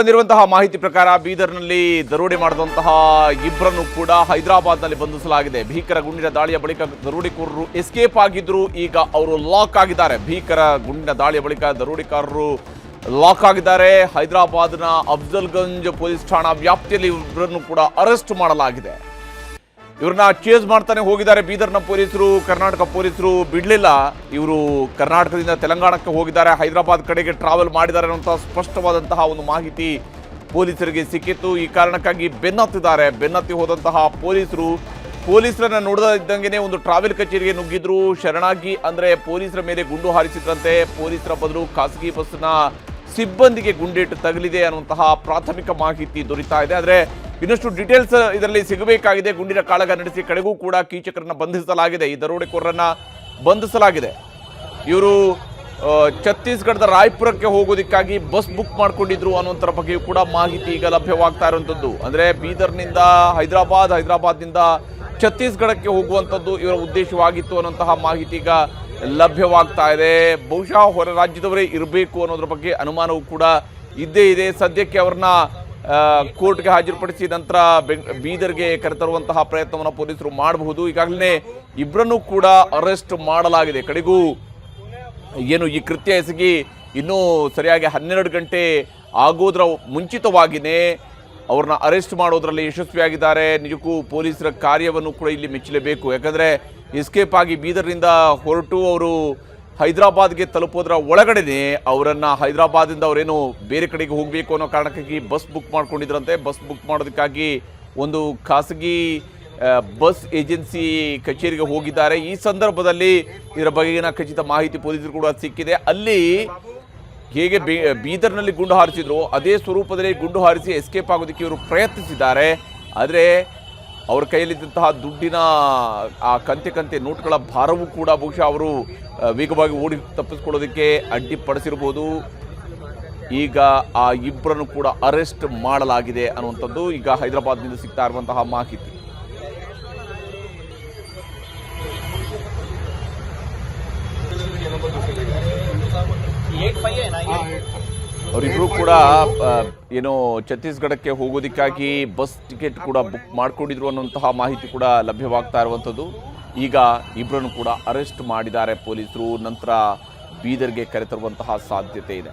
ಬಂದಿರುವಂತಹ ಮಾಹಿತಿ ಪ್ರಕಾರ ಬೀದರ್ನಲ್ಲಿ ದರೋಡೆ ಮಾಡಿದಂತಹ ಇಬ್ಬರನ್ನು ಕೂಡ ಹೈದರಾಬಾದ್ನಲ್ಲಿ ಬಂಧಿಸಲಾಗಿದೆ. ಭೀಕರ ಗುಂಡಿನ ದಾಳಿಯ ಬಳಿಕ ದರೋಡೆಕೋರರು ಎಸ್ಕೇಪ್ ಆಗಿದ್ರು, ಈಗ ಅವರು ಲಾಕ್ ಆಗಿದ್ದಾರೆ. ಭೀಕರ ಗುಂಡಿನ ದಾಳಿಯ ಬಳಿಕ ದರೋಡೆಕಾರರು ಲಾಕ್ ಆಗಿದ್ದಾರೆ. ಹೈದರಾಬಾದ್ನ ಅಫ್ಜಲ್ಗಂಜ್ ಪೊಲೀಸ್ ಠಾಣಾ ವ್ಯಾಪ್ತಿಯಲ್ಲಿ ಇಬ್ಬರನ್ನು ಕೂಡ ಅರೆಸ್ಟ್ ಮಾಡಲಾಗಿದೆ. ಇವ್ರನ್ನ ಚೇಸ್ ಮಾಡ್ತಾನೆ ಹೋಗಿದ್ದಾರೆ. ಬೀದರ್ನ ಪೊಲೀಸರು, ಕರ್ನಾಟಕ ಪೊಲೀಸರು ಬಿಡಲಿಲ್ಲ. ಇವರು ಕರ್ನಾಟಕದಿಂದ ತೆಲಂಗಾಣಕ್ಕೆ ಹೋಗಿದ್ದಾರೆ. ಹೈದರಾಬಾದ್ ಕಡೆಗೆ ಟ್ರಾವೆಲ್ ಮಾಡಿದ್ದಾರೆ ಅನ್ನುವಂಥ ಸ್ಪಷ್ಟವಾದಂತಹ ಒಂದು ಮಾಹಿತಿ ಪೊಲೀಸರಿಗೆ ಸಿಕ್ಕಿತ್ತು. ಈ ಕಾರಣಕ್ಕಾಗಿ ಬೆನ್ನತ್ತಿದ್ದಾರೆ. ಬೆನ್ನತ್ತಿ ಹೋದಂತಹ ಪೊಲೀಸರು, ಪೊಲೀಸರನ್ನ ನೋಡದ ಇದ್ದಂಗೆನೆ ಒಂದು ಟ್ರಾವೆಲ್ ಕಚೇರಿಗೆ ನುಗ್ಗಿದ್ರು. ಶರಣಾಗಿ ಅಂದರೆ ಪೊಲೀಸರ ಮೇಲೆ ಗುಂಡು ಹಾರಿಸಿದ್ರಂತೆ. ಪೊಲೀಸರ ಬದಲು ಖಾಸಗಿ ಬಸ್ನ ಸಿಬ್ಬಂದಿಗೆ ಗುಂಡೇಟು ತಗಲಿದೆ ಅನ್ನುವಂತಹ ಪ್ರಾಥಮಿಕ ಮಾಹಿತಿ ದೊರೀತಾ ಇದೆ. ಆದರೆ ಇನ್ನಷ್ಟು ಡೀಟೇಲ್ಸ್ ಇದರಲ್ಲಿ ಸಿಗಬೇಕಾಗಿದೆ. ಗುಂಡಿನ ಕಾಳಗ ನಡೆಸಿ ಕಡೆಗೂ ಕೂಡ ಕೀಚಕರನ್ನು ಬಂಧಿಸಲಾಗಿದೆ. ಈ ದರೋಡೆಕೋರರನ್ನ ಬಂಧಿಸಲಾಗಿದೆ. ಇವರು ಛತ್ತೀಸ್ಗಢದ ರಾಯ್ಪುರಕ್ಕೆ ಹೋಗೋದಕ್ಕಾಗಿ ಬಸ್ ಬುಕ್ ಮಾಡಿಕೊಂಡಿದ್ರು ಅನ್ನೋಂಥರ ಬಗ್ಗೆಯೂ ಕೂಡ ಮಾಹಿತಿ ಈಗ ಲಭ್ಯವಾಗ್ತಾ ಇರುವಂಥದ್ದು. ಅಂದರೆ ಬೀದರ್ನಿಂದ ಹೈದರಾಬಾದ್, ಹೈದರಾಬಾದ್ನಿಂದ ಛತ್ತೀಸ್ಗಢಕ್ಕೆ ಹೋಗುವಂಥದ್ದು ಇವರ ಉದ್ದೇಶವಾಗಿತ್ತು ಅನ್ನೋಂತಹ ಮಾಹಿತಿ ಈಗ ಲಭ್ಯವಾಗ್ತಾ ಇದೆ. ಬಹುಶಃ ಹೊರ ರಾಜ್ಯದವರೇ ಇರಬೇಕು ಅನ್ನೋದ್ರ ಬಗ್ಗೆ ಅನುಮಾನವೂ ಕೂಡ ಇದ್ದೇ ಇದೆ. ಸದ್ಯಕ್ಕೆ ಅವ್ರನ್ನ ಕೋರ್ಟ್ಗೆ ಹಾಜರುಪಡಿಸಿ ನಂತರ ಬೀದರ್ಗೆ ಕರೆತರುವಂತಹ ಪ್ರಯತ್ನವನ್ನು ಪೊಲೀಸರು ಮಾಡಬಹುದು. ಈಗಾಗಲೇ ಇಬ್ಬರನ್ನು ಕೂಡ ಅರೆಸ್ಟ್ ಮಾಡಲಾಗಿದೆ. ಕಡೆಗೂ ಏನು ಈ ಕೃತ್ಯ ಎಸಗಿ ಇನ್ನೂ ಸರಿಯಾಗಿ ಹನ್ನೆರಡು ಗಂಟೆ ಆಗೋದ್ರ ಮುಂಚಿತವಾಗಿಯೇ ಅವ್ರನ್ನ ಅರೆಸ್ಟ್ ಮಾಡೋದ್ರಲ್ಲಿ ಯಶಸ್ವಿಯಾಗಿದ್ದಾರೆ. ನಿಜಕ್ಕೂ ಪೊಲೀಸರ ಕಾರ್ಯವನ್ನು ಕೂಡ ಇಲ್ಲಿ ಮೆಚ್ಚಲೇಬೇಕು. ಯಾಕಂದರೆ ಎಸ್ಕೇಪ್ ಆಗಿ ಬೀದರ್ನಿಂದ ಹೊರಟು ಅವರು ಹೈದರಾಬಾದ್ಗೆ ತಲುಪೋದ್ರ ಒಳಗಡೆನೆ ಅವರನ್ನು ಹೈದರಾಬಾದಿಂದ ಅವರೇನು ಬೇರೆ ಕಡೆಗೆ ಹೋಗಬೇಕು ಅನ್ನೋ ಕಾರಣಕ್ಕಾಗಿ ಬಸ್ ಬುಕ್ ಮಾಡ್ಕೊಂಡಿದ್ರಂತೆ. ಬಸ್ ಬುಕ್ ಮಾಡೋದಕ್ಕಾಗಿ ಒಂದು ಖಾಸಗಿ ಬಸ್ ಏಜೆನ್ಸಿ ಕಚೇರಿಗೆ ಹೋಗಿದ್ದಾರೆ. ಈ ಸಂದರ್ಭದಲ್ಲಿ ಇದರ ಬಗೆಗಿನ ಖಚಿತ ಮಾಹಿತಿ ಪೊಲೀಸರು ಕೂಡ ಸಿಕ್ಕಿದೆ. ಅಲ್ಲಿ ಹೇಗೆ ಬೀದರ್ನಲ್ಲಿ ಗುಂಡು ಹಾರಿಸಿದ್ರು, ಅದೇ ಸ್ವರೂಪದಲ್ಲಿ ಗುಂಡು ಹಾರಿಸಿ ಎಸ್ಕೇಪ್ ಆಗೋದಕ್ಕೆ ಇವರು ಪ್ರಯತ್ನಿಸಿದ್ದಾರೆ. ಆದರೆ ಅವ್ರ ಕೈಯಲ್ಲಿದ್ದಂತಹ ದುಡ್ಡಿನ, ಆ ಕಂತೆ ಕಂತೆ ನೋಟ್ಗಳ ಭಾರವೂ ಕೂಡ ಬಹುಶಃ ಅವರು ವೇಗವಾಗಿ ಓಡಿ ತಪ್ಪಿಸ್ಕೊಳ್ಳೋದಕ್ಕೆ ಅಡ್ಡಿಪಡಿಸಿರ್ಬೋದು ಈಗ ಆ ಇಬ್ಬರನ್ನು ಕೂಡ ಅರೆಸ್ಟ್ ಮಾಡಲಾಗಿದೆ ಅನ್ನುವಂಥದ್ದು ಈಗ ಹೈದರಾಬಾದ್ನಿಂದ ಸಿಗ್ತಾ ಇರುವಂತಹ ಮಾಹಿತಿ. ಅವರಿಬ್ಬರು ಕೂಡ ಏನು ಛತ್ತೀಸ್ಗಢಕ್ಕೆ ಹೋಗೋದಕ್ಕಾಗಿ ಬಸ್ ಟಿಕೆಟ್ ಕೂಡ ಬುಕ್ ಮಾಡಿಕೊಂಡಿದ್ರು ಅನ್ನುವಂತಹ ಮಾಹಿತಿ ಕೂಡ ಲಭ್ಯವಾಗ್ತಾ ಇರುವಂಥದ್ದು. ಈಗ ಇಬ್ಬರನ್ನು ಕೂಡ ಅರೆಸ್ಟ್ ಮಾಡಿದ್ದಾರೆ ಪೊಲೀಸರು. ನಂತರ ಬೀದರ್ಗೆ ಕರೆತರುವಂತಹ ಸಾಧ್ಯತೆ ಇದೆ.